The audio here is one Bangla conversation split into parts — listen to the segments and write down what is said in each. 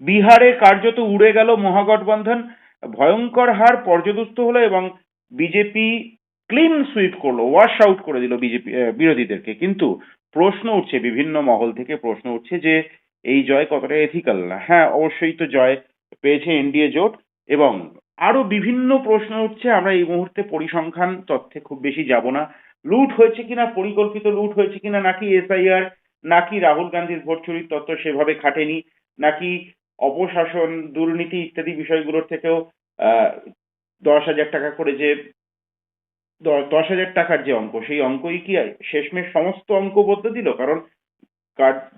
বিহারে কার্যত উড়ে গেল মহাগঠবন্ধন। ভয়ঙ্কর হার পর্যদস্ত হলো এবং বিজেপি ক্লিন সুইপ করল, ওয়াশ আউট করে দিল বিজেপি বিরোধীদেরকে। কিন্তু প্রশ্ন উঠছে, বিভিন্ন মহল থেকে প্রশ্ন উঠছে যে এই জয় কতটা এথিক্যাল না। হ্যাঁ অবশ্যই তো জয় পেয়েছে এনডিএ জোট এবং আরও বিভিন্ন প্রশ্ন উঠছে। আমরা এই মুহূর্তে পরিসংখ্যান তথ্যে খুব বেশি যাব না। লুট হয়েছে কিনা, পরিকল্পিত লুট হয়েছে কিনা, নাকি এসআইআর, নাকি রাহুল গান্ধীর ভোট চুরির তত্ত্ব সেভাবে খাটেনি, নাকি অপশাসন দুর্নীতি ইত্যাদি বিষয়গুলোর থেকেও আহ, দশ হাজার টাকা করে যে দশ হাজার টাকার যে অঙ্ক সেই অঙ্কই কি শেষমেশ সমস্ত অঙ্ক বদলে দিল? কারণ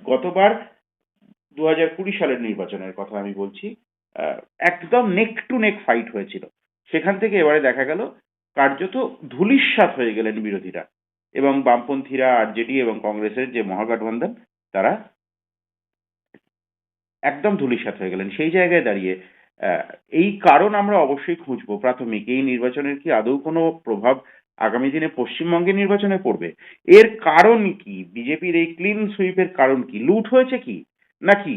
গতবার দু হাজার কুড়ি সালের নির্বাচনের কথা আমি বলছি আহ, একদম নেক টু নেক ফাইট হয়েছিল। সেখান থেকে এবারে দেখা গেল কার্যত ধুলিস্বাত হয়ে গেলেন বিরোধীরা। এবং বামপন্থীরা আরজেডি এবং কংগ্রেসের যে মহাগঠবন্ধন তারা একদম ধুলিস্বাত হয়ে গেলেন। সেই জায়গায় দাঁড়িয়ে এই কারণ আমরা অবশ্যই খুঁজবো প্রাথমিক। এই নির্বাচনের কি আদৌ কোনো প্রভাব আগামী দিনে পশ্চিমবঙ্গের নির্বাচনে পড়বে? এর কারণ কি? বিজেপির এই ক্লিন সুইপের কারণ কি? লুট হয়েছে কি? নাকি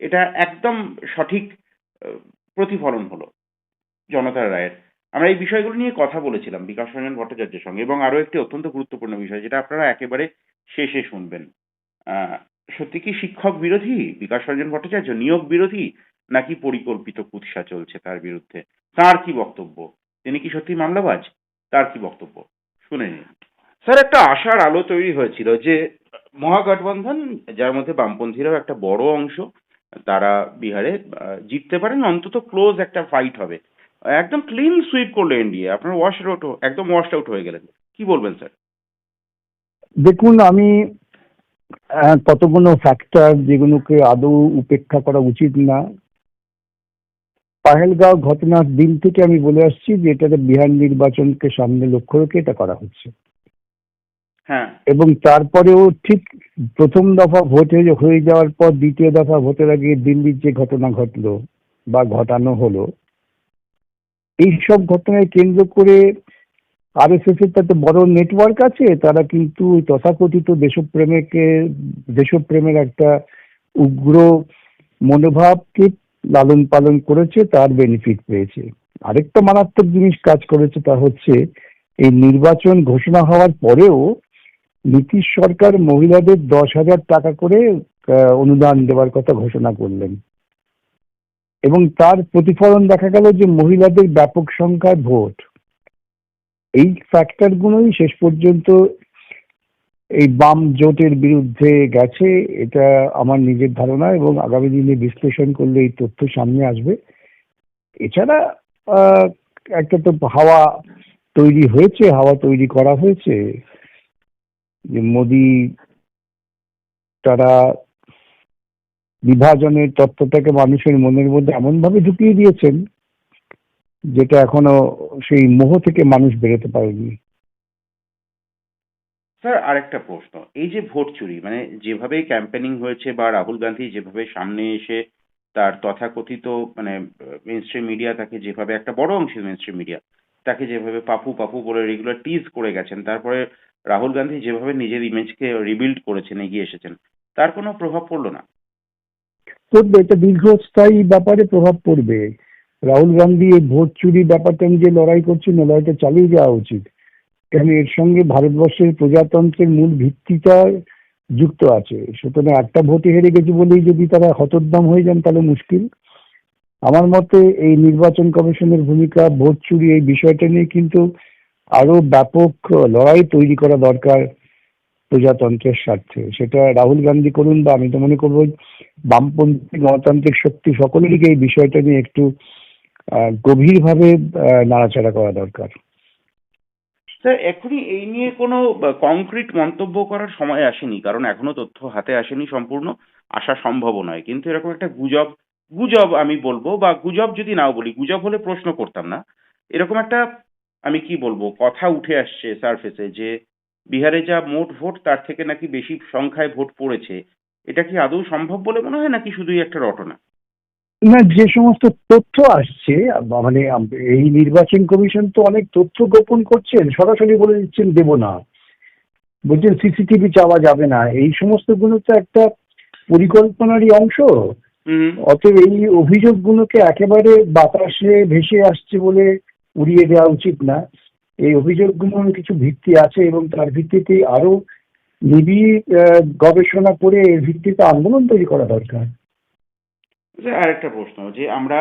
এটা একদম সঠিক প্রতিফলন হলো জনতার রায়ের? আমরা এই বিষয়গুলো নিয়ে কথা বলেছিলাম বিকাশ রঞ্জন ভট্টাচার্যের সঙ্গে এবং আরও একটি অত্যন্ত গুরুত্বপূর্ণ বিষয়, যেটা আপনারা একেবারে শেষে শুনবেন। সত্যি কি শিক্ষক বিরোধী? বিকাশ রঞ্জন ভট্টাচার্য নিয়োগ বিরোধী? নাকি পরিকল্পিত কুৎসা চলছে তার বিরুদ্ধে? তার কি বক্তব্য? তিনি কি সত্যি মামলাবাজ? তার কি বক্তব্য? শুনে নিন। স্যার একটা আশার আলো তৈরি হয়েছিল যে মহাগঠবন্ধন যার মধ্যে বামপন্থীরাও একটা বড় অংশ তারা বিহারে জিততে পারেন অন্তত ক্লোজ একটা ফাইট হবে। একদম ক্লিন সুইপ করল এনডিএ। আপনার ওয়াশ আউট একদম ওয়াশ আউট হয়ে গেলেন। কি বলবেন স্যার? দেখুন আমি কতগুলো ফ্যাক্টর যেগুলোকে আদৌ উপেক্ষা করা উচিত না। পাহেলগাঁও ঘটনার দিন থেকে আমি বলে আসছি যে এটাতে বিহার নির্বাচনকে সামনে লক্ষ্য রেখে এটা করা হচ্ছে। হ্যাঁ। এবং তারপরেও ঠিক প্রথম দফা ভোট হয়ে- যাওয়ার পর দ্বিতীয় দফা ভোটের আগে দিল্লির যে ঘটনা ঘটলো বা ঘটানো হলো এই সব ঘটনায় কেন্দ্র করে আর এস এস এর তো বড় নেটওয়ার্ক আছে, তারা কিন্তু তথাকথিত দেশপ্রেমেকে, দেশপ্রেমের একটা উগ্র মনোভাবকে লালন পালন করেছে, তার বেনিফিট পেয়েছে। আরেকটা মারাত্মক জিনিস কাজ করেছে তা হচ্ছে, এই নির্বাচন ঘোষণা হওয়ার পরেও নীতিশ সরকার মহিলাদের দশ হাজার টাকা করে অনুদান দেওয়ার কথা ঘোষণা করলেন। এবং তার প্রতিফলন দেখা গেল যে মহিলাদের ব্যাপক সংখ্যায় ভোট। এই ফ্যাক্টর গুলোই শেষ পর্যন্ত এই বাম জোটের বিরুদ্ধে গেছে, এটা আমার নিজের ধারণা এবং আগামী দিনে বিশ্লেষণ করলে এই তথ্য সামনে আসবে। এছাড়া একটা তো হাওয়া তৈরি হয়েছে, হাওয়া তৈরি করা হয়েছে, যে মোদি তারা বিভাজনের তত্ত্বটাকে মানুষের মনের মধ্যে এমন ভাবে ঢুকিয়ে দিয়েছেন যেটা এখনও সেই মোহ থেকে মানুষ বেরোতে পারেনি। স্যার আরেকটা প্রশ্ন। এই যে ভোট চুরি মানে যেভাবে ক্যাম্পেনিং হয়েছে বা রাহুল গান্ধী যেভাবে সামনে এসে তার তথাকথিত মানে মেন স্ট্রিম মিডিয়া তাকে যেভাবে একটা বড় অংশের মেন স্ট্রিম মিডিয়া তাকে যেভাবে পাপু পাপু বলে রেগুলার টিজ করে গেছেন তারপরে রাহুল গান্ধী যেভাবে নিজের ইমেজকে রিবিল্ড করেছেন এগিয়ে এসেছেন তার কোনো প্রভাব পড়ল না? পড়বে এটা দীর্ঘস্থায়ী ব্যাপারে প্রভাব পড়বে। রাহুল গান্ধী এই ভোট চুরি ব্যাপারটা নিয়ে যে লড়াই করছেন, লড়াইটা চালিয়ে যাওয়া উচিত। কারণ এর সঙ্গে ভারতবর্ষের প্রজাতন্ত্রের মূল ভিত্তিটা যুক্ত আছে। সুতরাং একটা ভোটে হেরে গেছে বলেই যদি তারা হতোদ্দাম হয়ে যান তাহলে মুশকিল। আমার মতে এই নির্বাচন কমিশনের ভূমিকা, ভোট চুরি এই বিষয়টা নিয়ে কিন্তু আরও ব্যাপক লড়াই তৈরি করা দরকার প্রজাতন্ত্রের স্বার্থে। সেটা রাহুল গান্ধী করুন বা আমি তো মনে করব বামপন্থী গণতান্ত্রিক শক্তি সকলেরই এই বিষয়টা নিয়ে একটু গভীরভাবে নাড়াচাড়া করা দরকার। স্যার, এখনই এই নিয়ে কোনো কংক্রিট মন্তব্য করার সময় আসেনি, কারণ এখনও তথ্য হাতে আসেনি সম্পূর্ণ, আসা সম্ভব নয়। কিন্তু এরকম একটা গুজব গুজব আমি বলব, বা, গুজব যদি নাও বলি, গুজব হলে প্রশ্ন করতাম না। এরকম একটা, আমি কি বলব, কথা উঠে আসছে সারফেসে যে, বিহারে যা মোট ভোট, তার থেকে নাকি বেশি সংখ্যায় ভোট পড়েছে। এটা কি আদৌ সম্ভব বলে মনে হয়, নাকি শুধুই একটা রটনা? না যে সমস্ত তথ্য আসছে মানে এই নির্বাচন কমিশন তো অনেক তথ্য গোপন করছেন সরাসরি বলে দিচ্ছেন দেব না। বলছেন সিসিটিভি চাওয়া যাবে না। এই সমস্তগুলো তো একটা পরিকল্পনারই অংশ। হুম। অতএব এই অভিযোগগুলোকে একেবারে বাতাসে ভেসে আসছে বলে উড়িয়ে দেওয়া উচিত না। এই অভিযোগগুলোর কিছু ভিত্তি আছে এবং তার ভিত্তিতে আরও নিবিড় গবেষণা করে এর ভিত্তিতে আন্দোলন তৈরি করা দরকার। স্যার আরেকটা প্রশ্ন যে আমরা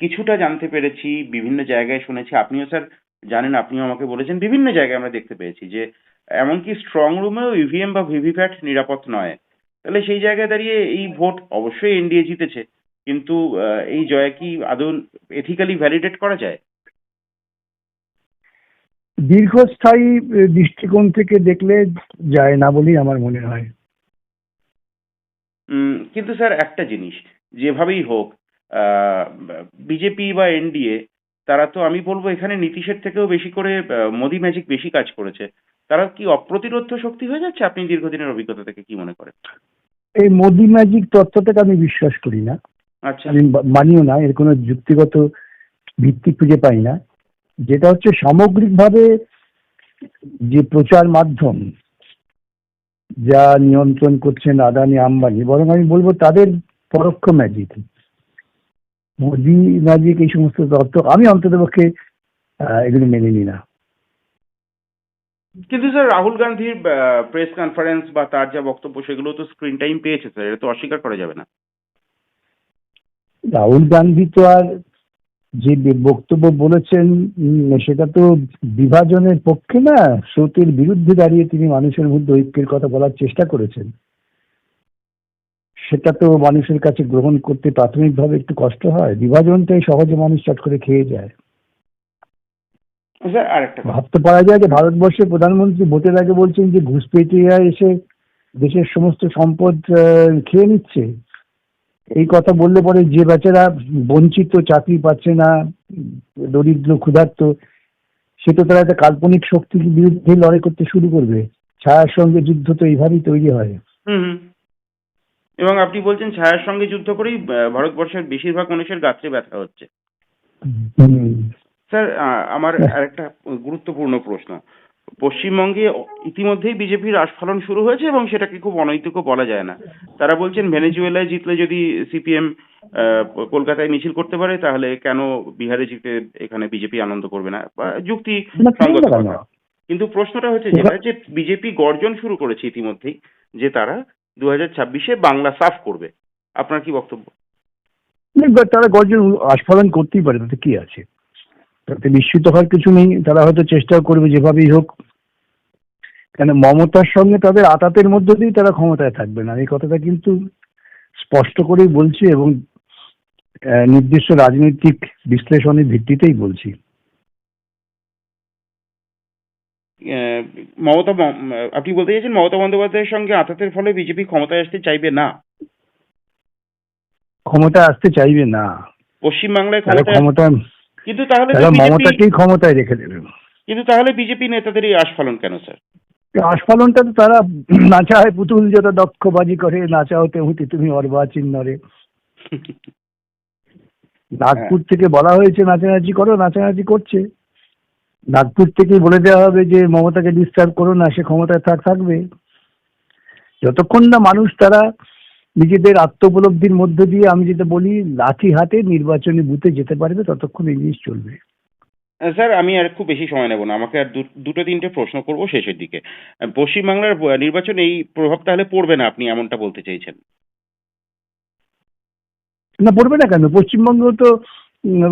কিছুটা জানতে পেরেছি বিভিন্ন জায়গায় শুনেছি আপনিও স্যার জানেন আপনিও আমাকে বলেছেন বিভিন্ন জায়গায় আমরা দেখতে পেয়েছি যে এমনকি স্ট্রং রুমেও ইভিএম বা ভিভিপ্যাট নিরাপদ নয়। তাহলে সেই জায়গায় দাঁড়িয়ে এই ভোট অবশ্যই এনডিএ জিতেছে কিন্তু এই জয় কি আদৌ এথিক্যালি ভ্যালিডেট করা যায়? দীর্ঘস্থায়ী দৃষ্টিকোণ থেকে দেখলে যায় না বলেই আমার মনে হয়। কিন্তু স্যার একটা জিনিস যেভাবেই হোক বিজেপি বা এনডিএ তারা তো আমি বলব এখানে নীতিশের থেকেও বেশি করে মোদি ম্যাজিক বেশি কাজ করেছে। তারা কি অপ্রতিরোধ্য শক্তি হয়ে যাচ্ছে আপনি দীর্ঘদিনের অভিজ্ঞতা থেকে কি মনে করেন? এই মোদি ম্যাজিক তত্ত্বটাকে আমি বিশ্বাস করি না। আচ্ছা। আমি মানিও না এর কোনো যুক্তিগত ভিত্তি খুঁজে পাই না। যেটা হচ্ছে সামগ্রিকভাবে যে প্রচার মাধ্যম যা নিয়ন্ত্রণ করছেন আদানি আম্বানি বরং আমি বলব তাদের পরোক্ষ ম্যাজিক মোদি ম্যাজিক এই সমস্ত তত্ত্ব আমি অন্ততপক্ষে আহ, এগুলো মেনে নিই না। কিন্তু স্যার রাহুল গান্ধীর প্রেস কনফারেন্স বা তার যা বক্তব্য সেগুলো তো স্ক্রিন টাইম পেয়েছে স্যার। এটা তো অস্বীকার করা যাবে না। রাহুল গান্ধী তো আর যে বক্তব্য বলেছেন সেটা তো বিভাজনের পক্ষে না স্রোতের বিরুদ্ধে দাঁড়িয়ে তিনি মানুষের মধ্যে ঐক্যের কথা বলার চেষ্টা করেছেন। সেটা তো মানুষের কাছে গ্রহণ করতে প্রাথমিকভাবে একটু কষ্ট হয়। বিভাজনটাই সহজে মানুষ চট করে খেয়ে যায়। স্যার ভাবতে পারা যায় যে ভারতবর্ষের প্রধানমন্ত্রী ভোটের আগে বলছেন যে ঘুষপেটিয়া এসে দেশের সমস্ত সম্পদ খেয়ে নিচ্ছে। এই কথা বললে পরে যে বেচারা বঞ্চিত চাকরি পাচ্ছে না দরিদ্র ক্ষুধার্ত সে তো তারা একটা কাল্পনিক শক্তির বিরুদ্ধে লড়াই করতে শুরু করবে। ছায়ার সঙ্গে যুদ্ধ তো এইভাবেই তৈরি হয়। এবং আপনি বলছেন ছায়ার সঙ্গে যুদ্ধ করেই ভারতবর্ষের বেশিরভাগ মানুষের গাত্রে ব্যথা হচ্ছে। স্যার আমার আরেকটা গুরুত্বপূর্ণ প্রশ্ন। পশ্চিমবঙ্গে ইতিমধ্যেই বিজেপির আস্ফালন শুরু হয়েছে এবং সেটাকে খুব অনৈতিকও বলা যায় না। তারা বলছেন ভেনেজুয়েলায় জিতলে যদি সিপিএম কলকাতায় মিছিল করতে পারে তাহলে কেন বিহারে জিতে এখানে বিজেপি আনন্দ করবে না? বা যুক্তি সঙ্গত? কথা। কিন্তু প্রশ্নটা হচ্ছে যেটা যে বিজেপি গর্জন শুরু করেছে ইতিমধ্যেই যে তারা দু হাজার ছাব্বিশে বাংলা সাফ করবে। আপনার কি বক্তব্য? তারা গর্জন আস্ফালন করতেই পারে, তাতে কি আছে? তাতে বিস্মিত হওয়ার কিছু নেই, তারা হয়তো চেষ্টা করবে যেভাবেই হোক। কেন, মমতার সঙ্গে তাদের আতাতের মধ্য দিয়েই তারা ক্ষমতায় থাকবে না। এই কথাটা কিন্তু স্পষ্ট করেই বলছি এবং নির্দিষ্ট রাজনৈতিক বিশ্লেষণের ভিত্তিতেই বলছি। মমতা আপনি বলতে চাইছেন মমতা বন্দ্যোপাধ্যায়ের সঙ্গে আতাতের ফলে বিজেপি ক্ষমতায় আসতে চাইবে না? ক্ষমতায় আসতে চাইবে না। পশ্চিমবাংলায় ক্ষমতা কিন্তু তাহলে মমতাকেই ক্ষমতায় রেখে দেবে। কিন্তু তাহলে বিজেপি নেতাদের এই আস্ফালন কেন স্যার? আস্ফালনটা তো তারা নাচা হয় পুতুল যত দক্ষবাজি করে নাচা হতে হতে তুমি অর্বাচীন নরে নাগপুর থেকে বলা হয়েছে নাচানাচি করো নাচানাচি করছে। নাগপুর থেকে বলে দেওয়া হবে যে মমতাকে ডিস্টার্ব করো না সে ক্ষমতায় থাক থাকবে। যতক্ষণ না মানুষ তারা নিজেদের আত্মোপলব্ধির মধ্য দিয়ে আমি যেটা বলি লাঠি হাতে নির্বাচনী বুথে যেতে পারবে ততক্ষণ এই জিনিস চলবে। স্যার আমি আর খুব বেশি সময় নেব না। আমাকে আর দুটো তিনটে প্রশ্ন করব শেষের দিকে। পশ্চিমবাংলার নির্বাচনে এই প্রভাব তাহলে পড়বে না আপনি এমনটা বলতে চাইছেন? না পড়বে না কেন? পশ্চিমবঙ্গ তো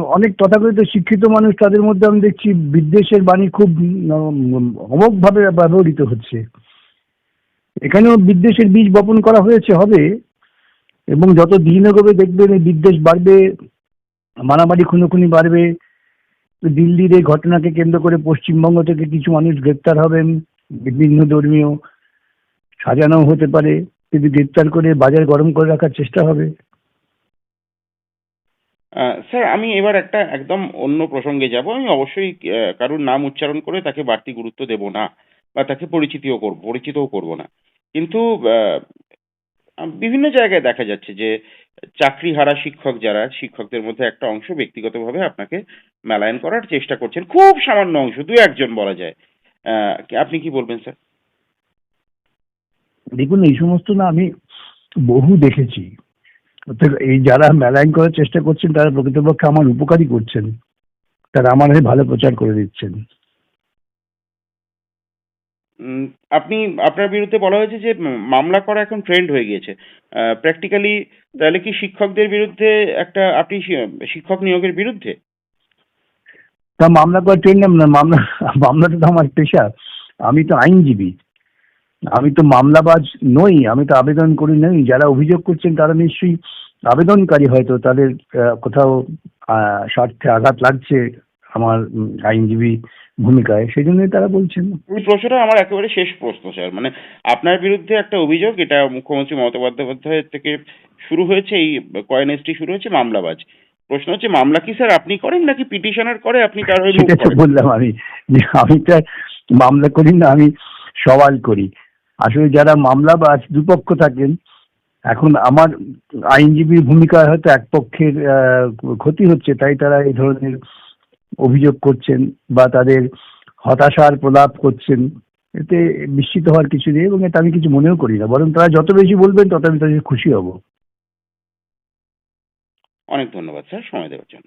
অনেক তথাকথিত শিক্ষিত মানুষ তাদের মধ্যে আমি দেখছি বিদ্বেষের বাণী খুব উম, অমোঘভাবে ব্যবহৃত হচ্ছে। এখানেও বিদ্বেষের বীজ বপন করা হয়েছে হবে। এবং যত দিন এগোবে দেখবেন এই বিদ্বেষ বাড়বে মারামারি খুনোখুনি বাড়বে। দিল্লির এই ঘটনাকে কেন্দ্র করে পশ্চিমবঙ্গ থেকে কিছু মানুষ গ্রেপ্তার হবেন বিভিন্ন ধর্মীয় সাজানো হতে পারে। কিন্তু গ্রেপ্তার করে বাজার গরম করে রাখার চেষ্টা হবে। স্যার, আমি এবার একটা একদম অন্য প্রসঙ্গে যাব। আমি অবশ্যই কারোর নাম উচ্চারণ করে তাকে বাড়তি গুরুত্ব দেব না বা তাকে পরিচিতিও করব, পরিচিতও করব না। কিন্তু বিভিন্ন জায়গায় দেখা যাচ্ছে যে চাকরি হারা শিক্ষক যারা, শিক্ষকদের মধ্যে একটা অংশ ব্যক্তিগতভাবে আপনাকে মেলায়ন করার চেষ্টা করছেন। খুব সামান্য অংশ, দু একজন বলা যায়। আপনি কি বলবেন, স্যার? দেখুন, এই সমস্ত না আমি বহু দেখেছি। এই যারা মেলাইন করার চেষ্টা করছেন তারা প্রকৃতপক্ষে আমার উপকারই করছেন। তারা আমার হয়ে ভালো প্রচার করে দিচ্ছেন। আপনি আপনার বিরুদ্ধে বলা হয়েছে যে মামলা করা এখন ট্রেন্ড হয়ে গিয়েছে। প্র্যাকটিক্যালি তাহলে কি শিক্ষকদের বিরুদ্ধে একটা আপনি শিক্ষক নিয়োগের বিরুদ্ধে? তা মামলা করার ট্রেন না মামলা মামলাটা তো আমার পেশা। আমি তো আইনজীবী। আমি তো মামলাবাজ নই আমি তো আবেদন করি নই। যারা অভিযোগ করছেন তারা নিশ্চয়ই আবেদনকারী হয়তো তাদের কোথাও স্বার্থে আঘাত লাগছে আমার আইনজীবী ভূমিকায়। সেই জন্যই তারা বলছেন। এই প্রশ্নটা আমার একেবারে শেষ প্রশ্ন স্যার। মানে আপনার বিরুদ্ধে একটা অভিযোগ এটা মুখ্যমন্ত্রী মমতা বন্দ্যোপাধ্যায়ের থেকে শুরু হয়েছে এই কয়েনেসটি শুরু হয়েছে মামলাবাজ। প্রশ্ন হচ্ছে মামলা কি স্যার আপনি করেন নাকি পিটিশনার করে আপনি তার হয়ে বললাম আমি। আমি তো মামলা করি না আমি সওয়াল করি। আসলে যারা মামলা বা দুপক্ষ থাকেন এখন আমার আইনজীবীর ভূমিকায় হয়তো এক পক্ষের ক্ষতি হচ্ছে তাই তারা এই ধরনের অভিযোগ করছেন বা তাদের হতাশার প্রলাপ করছেন। এতে বিস্মিত হওয়ার কিছু নেই এবং এটা আমি কিছু মনেও করি না বরং তারা যত বেশি বলবেন তত আমি তাদের খুশি হব। অনেক ধন্যবাদ স্যার। সময় দেওয়ার জন্য।